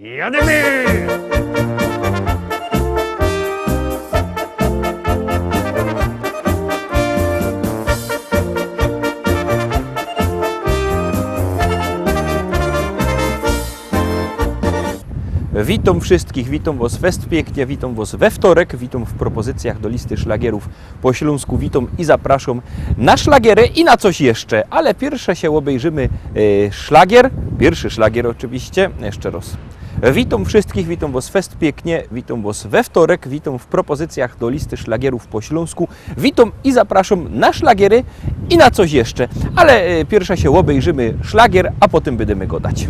Jademy! Witam wszystkich, witam Was fest pięknie, witam Was we wtorek, witam w propozycjach do listy szlagierów po śląsku, witam i zapraszam na szlagiery i na coś jeszcze, ale pierwsze się obejrzymy e, szlagier, pierwszy szlagier oczywiście, jeszcze raz. Witam wszystkich, witam Was fest pięknie, witam Was we wtorek, witam w propozycjach do listy szlagierów po śląsku, witam i zapraszam na szlagiery i na coś jeszcze, ale e, pierwsze się obejrzymy szlagier, a potem będziemy go dać.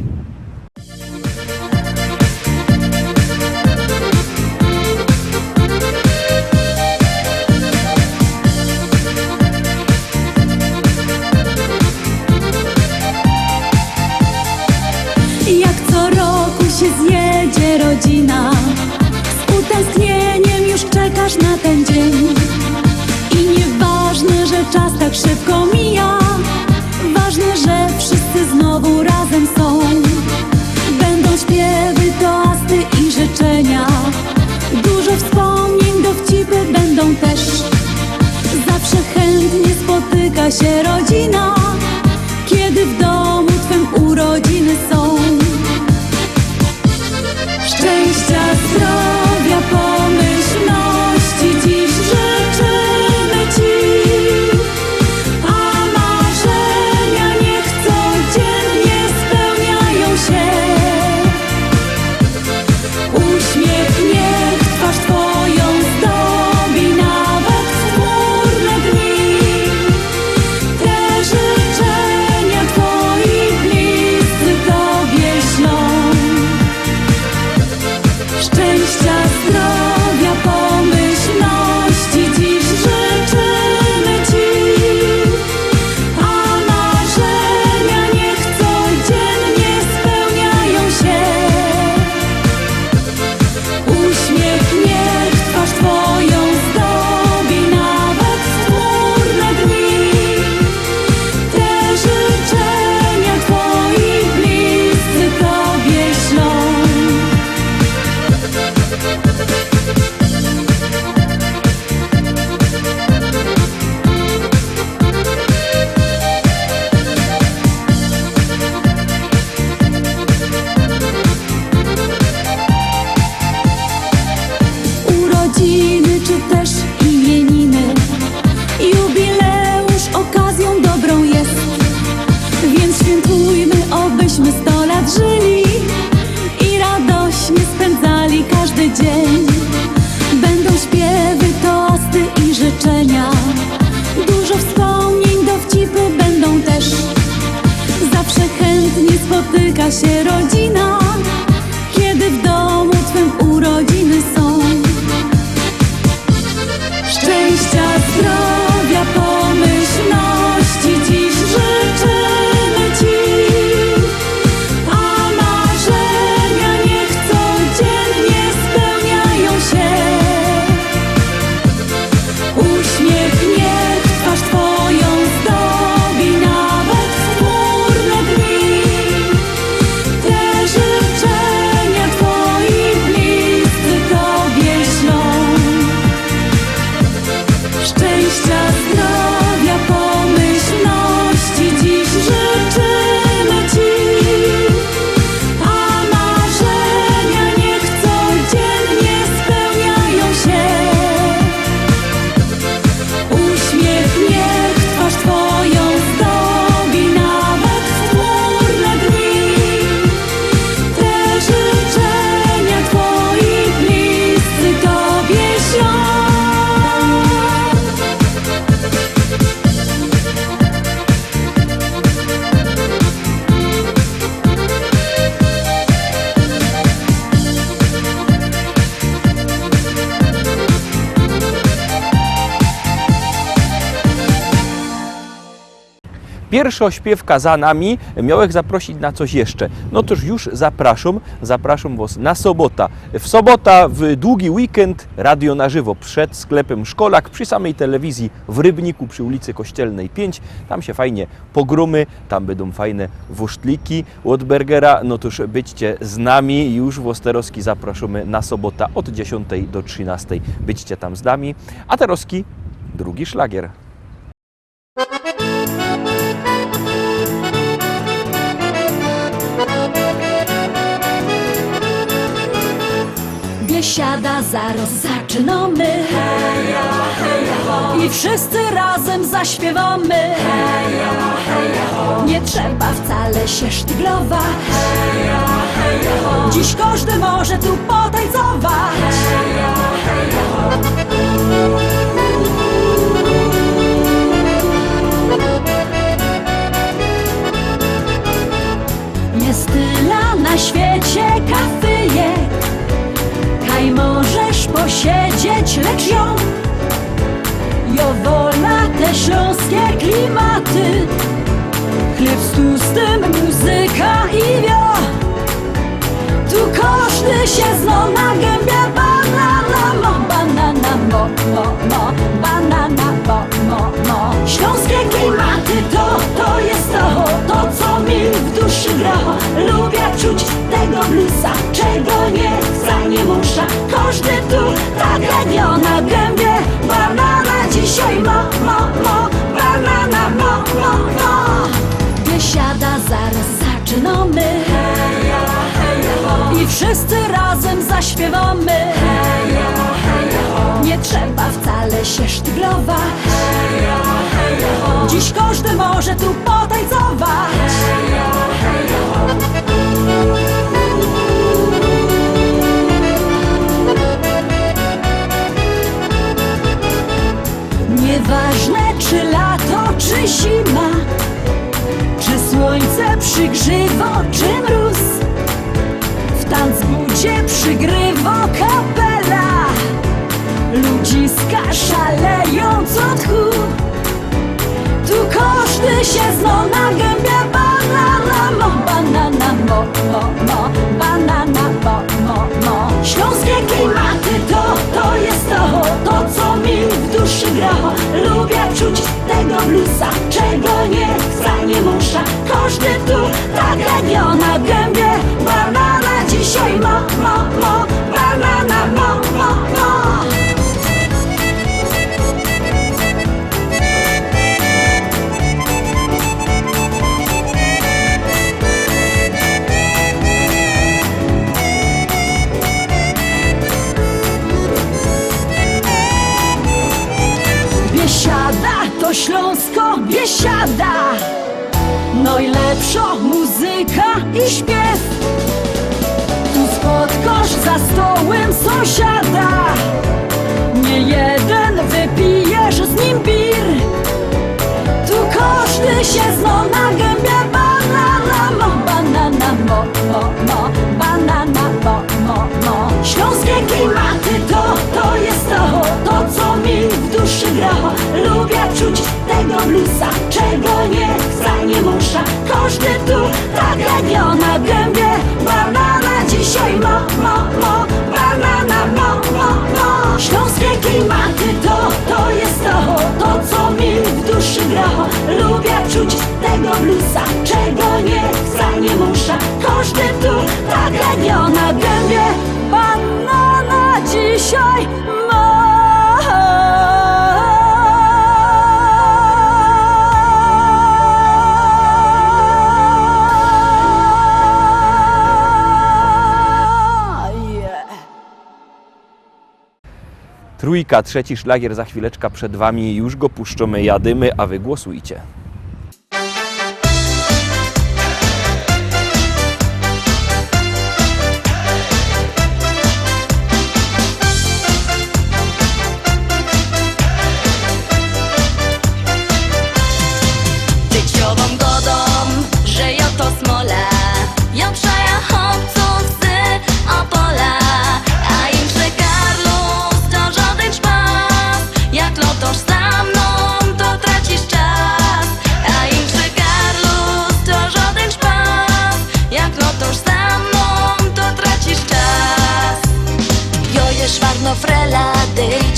Nie spotyka się rodzina. szczęścia zdrowia. Pierwsza śpiewka za nami, miałek zaprosić na coś jeszcze. No toż już zapraszam, zapraszam Was na sobota. W sobota, w długi weekend, radio na żywo przed sklepem Szkolak, przy samej telewizji w Rybniku przy ulicy Kościelnej 5. Tam się fajnie pogromy, tam będą fajne wusztliki od Bergera. No toż byćcie z nami, już w Osterowski zapraszamy na sobota od 10 do 13. Byćcie tam z nami. A teroski drugi szlagier. Biesiada zaraz zaczynamy heja, heja, ho. I wszyscy razem zaśpiewamy heja, heja, ho. Nie trzeba wcale się sztyglować heja, heja, ho. Dziś każdy może tu potańcować heja, heja, ho. Jest tyle na świecie kafyjek lecz ją. Jo wola te śląskie klimaty. Chleb z tłustym, muzyka i wio. Tu każdy się zno na gębie Banana mo, banana mo, mo, mo Banana mo, mo, mo. Śląskie klimaty to, to jest to W duszy gra Lubię czuć tego bluesa Czego nie chcę, nie muszę Każdy tu tak ja na gębie Banana dzisiaj mo, mo, mo Banana mo, mo, mo Biesiada zaraz zaczynamy heja, heja. I wszyscy razem zaśpiewamy heja, heja. Nie trzeba wcale się sztyglować heja. Dziś każdy może tu potańcować. Nieważne czy lato, czy zima czy słońce przygrzywo, czy mróz W tanzbudzie przygrywo kapela nie muszę. Każdy tu tak jak się zno na gębie Banana mo, banana mo, mo, mo Banana mo, mo, mo. Śląskie klimaty to, to jest to To co mi w duszy gra Lubię czuć tego bluesa Czego nie chcę, nie muszę. Każdy tu tak jak gębie Banana dzisiaj mo, duszy gra Lubię czuć tego bluesa Czego nie chcę, nie muszę. Każdy tu tak jak ja na gębie. Banana dzisiaj Trójka, trzeci szlagier za chwileczkę przed Wami. Już go puszczamy, jadymy, a Wy głosujcie.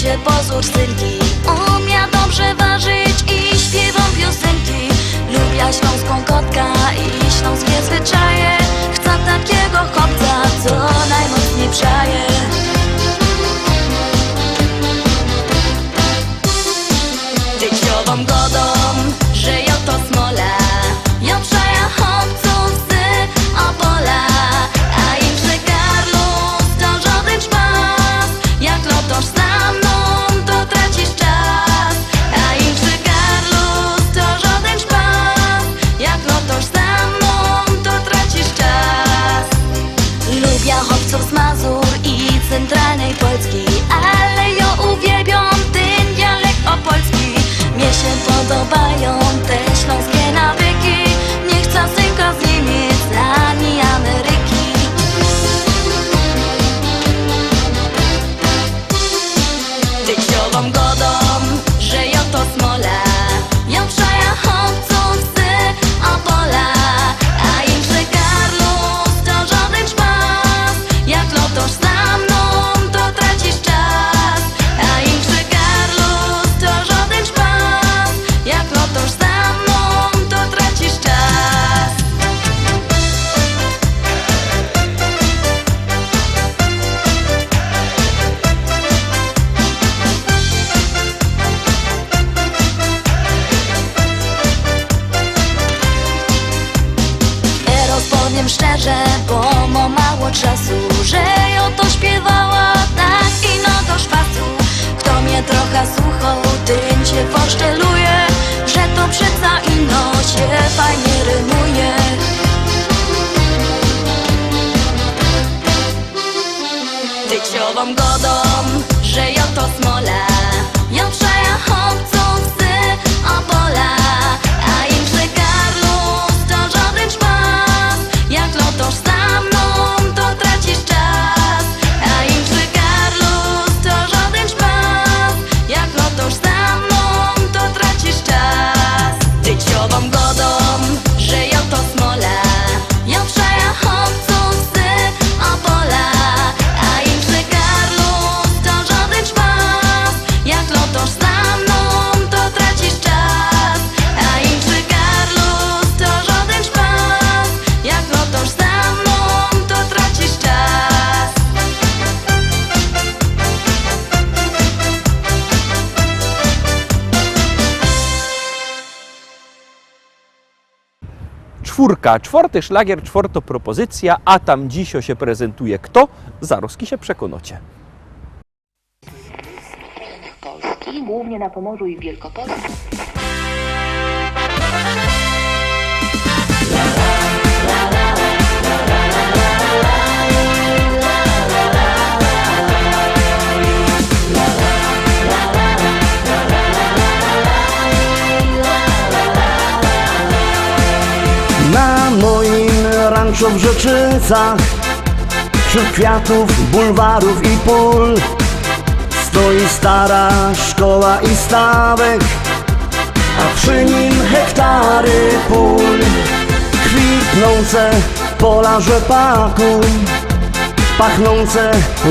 Idzie pozór synki Umia dobrze ważyć i śpiewam piosenki. Lubię śląską kotka i śląskie zwyczaje. Chcę takiego chłopca, co najmocniej przaje Dzieciową godą, Tyciową godą, że ja to Czwórka, czwarty szlagier, czwarto propozycja, a tam dzisio się prezentuje kto? Zaroski się przekonacie. Polski, głównie na Pomorzu i Wielkopolsce. W Rzeczycach Wśród kwiatów, bulwarów i pól. Stoi stara szkoła i stawek A przy nim hektary pól. Kwitnące pola rzepaku Pachnące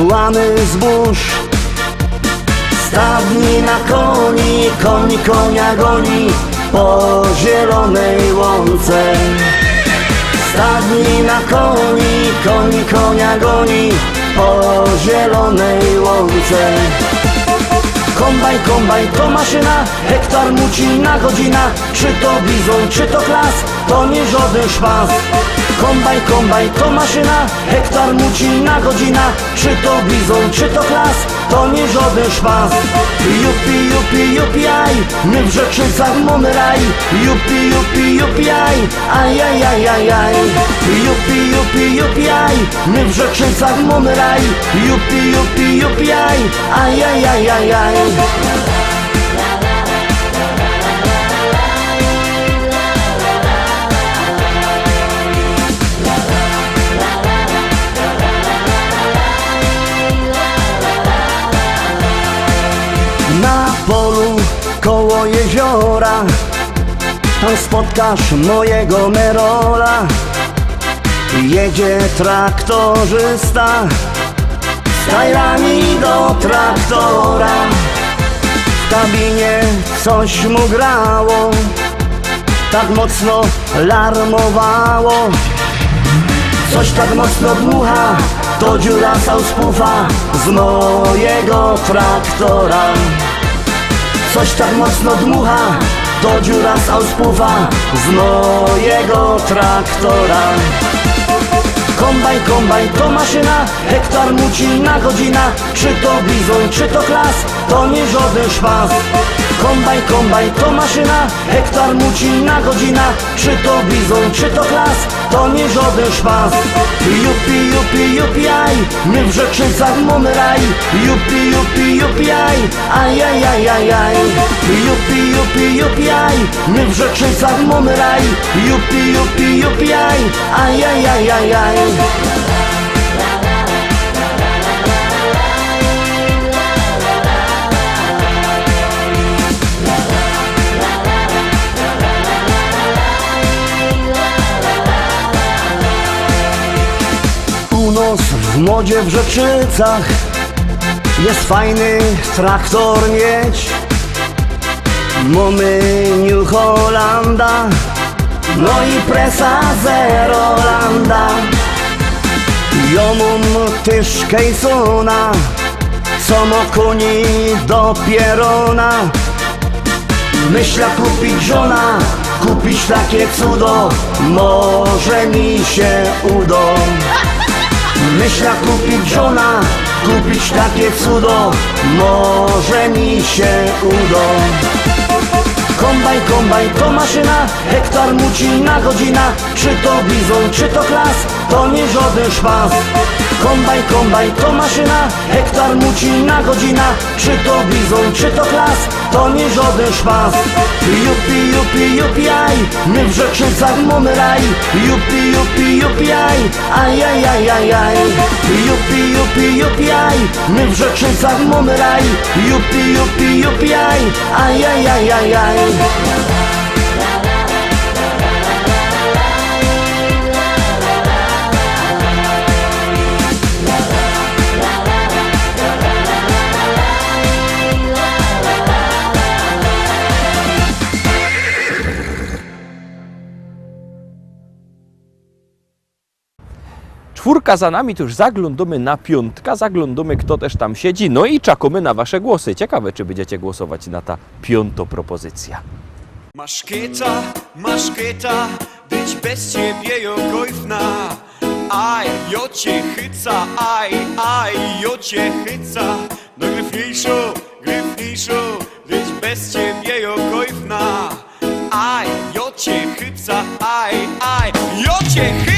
łany zbóż. Stadni na koni, koni konia goni Po zielonej łące Stadni na koni, koni konia goni Po zielonej łące. Kombaj, kombaj, to maszyna, hektar muci na godzina Czy to bizon, czy to klas, to nie żaden szpas. Kombaj, kombaj, to maszyna, hektar muci na godzina Czy to bizon, czy to klas, to nie żaden szpas Jupi, jupi, jupi, aj, my w Rzeczycach mamy raj. Jupi, jupi, jupi, aj, aj, aj, aj, aj, aj. Jupi, jupi, jupi, aj, my w Rzeczycach mamy raj. Jupi, jupi, jupi, aj, Tam spotkasz mojego Merola. Jedzie traktorzysta z tajrami do traktora. W kabinie coś mu grało Tak mocno larmowało. Coś tak mocno dmucha To dziura sauspufa z mojego traktora. Coś tak mocno dmucha To dziura sauspufa z mojego traktora. Kombaj, kombaj, to maszyna, hektar muci na godzina Czy to bizon, czy to klas, to nie żaden szpas Kombaj, kombaj, to maszyna, hektar muci na godzina Czy to bizon, czy to klas, to nie żaden szpas. Jupi, jupi, jupi, aj, my w Rzeczycach mamy raj. Jupi, jupi, jupi, aj, aj, aj, aj, Jupi, jupi, jupi, aj, my w Rzeczycach mamy raj. Jupi, jupi, jupi, aj, aj W modzie w Rzeczycach. Jest fajny traktor mieć. Mamy New Hollanda. No i presa Zerolanda Kejsona Co ma koni do pierona Myślę kupić żona Kupić takie cudo. Może mi się uda Myślę kupić żona Kupić takie cudo Może mi się uda. Kombaj, kombaj, to maszyna Hektar muci na godzina Czy to bizon, czy to klas To nie żaden szpas Kombaj, kombaj, to maszyna. Hektar muci na godzina Czy to bizon, czy to klas To nie żaden szpas Jupi, jupi, jupi, aj. My w Rzeczycach mamy raj. Jupi, jupi, jupi, aj. Aj, aj, aj, aj, aj. Jupi, jupi, jupi, aj. My w Rzeczycach mamy raj. Jupi, jupi, jupi, aj. Aj, aj, aj, aj, aj Czwórka za nami, to już zaglądamy na piątka, zaglądamy kto też tam siedzi, no i czekamy na wasze głosy. Ciekawe, czy będziecie głosować na ta piąto propozycja. Maszkieta, maszkieta, być bez ciebie jokojfna. Aj, jo cię chyca, aj, aj, jo cię chyca. No gryfniejszo, gryfniejszo, być bez ciebie jokojfna. Aj, jo cię chyca, aj, aj, jo cię chyca.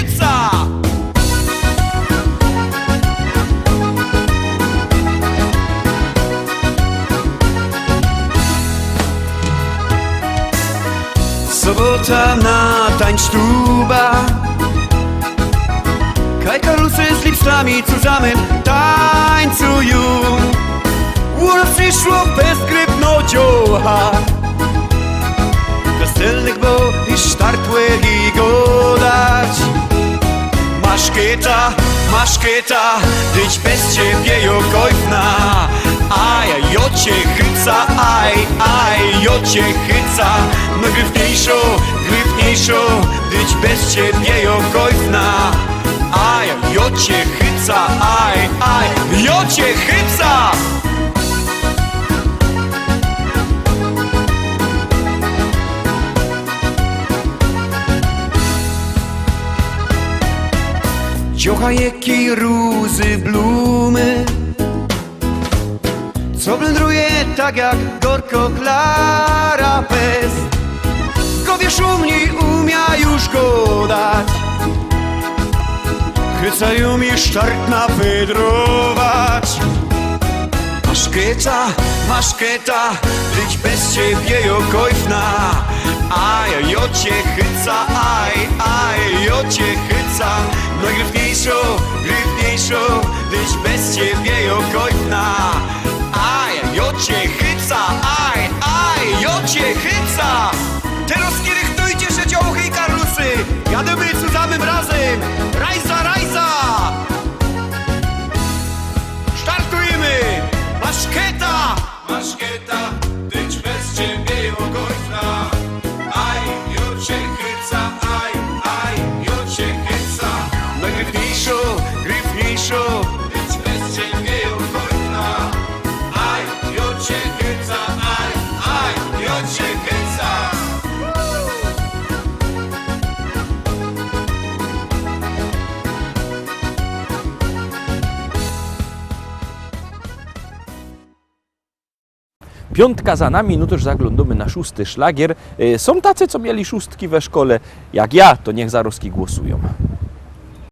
Sobota na tańcztuba Kaj karusy z lipstami zusammen tańcują. Ura przyszło bezgrypno dzioła. Weselnych, bo i sztartłe i godać. Maszkieta, maszkieta, dyć bez ciebie jokojfna Aj, jo cię chyca, aj, aj, jo cię chyca. No gryfniejszo, dyć bez ciebie jokojfna Aj, jo cię chyca, aj, aj, jo cię chyca. Ciocha jakie rózy blumy. Co blędruje tak jak gorko Klara Pes Już go dać. Chycają mi sztart nawydrować Maszkieta, maszkieta, być bez ciebie jokojfna Aj, jo cię chyca, aj, aj, jo cię chyca. Najgryfniejszo, gryfniejszo, być bez ciebie jokojfna Aj, jo cię chyca, aj, aj, jo cię chyca Teraz kiedy chtojcie się ciąchy i karlusy, jademy i cudzamy brazy. Rajza, rajza! Startujemy! Maszketa! Maszketa, tyć Piątka za nami, no już zaglądamy na szósty szlagier. Y, Są tacy, co mieli szóstki we szkole. Jak ja, to niech za Roski głosują.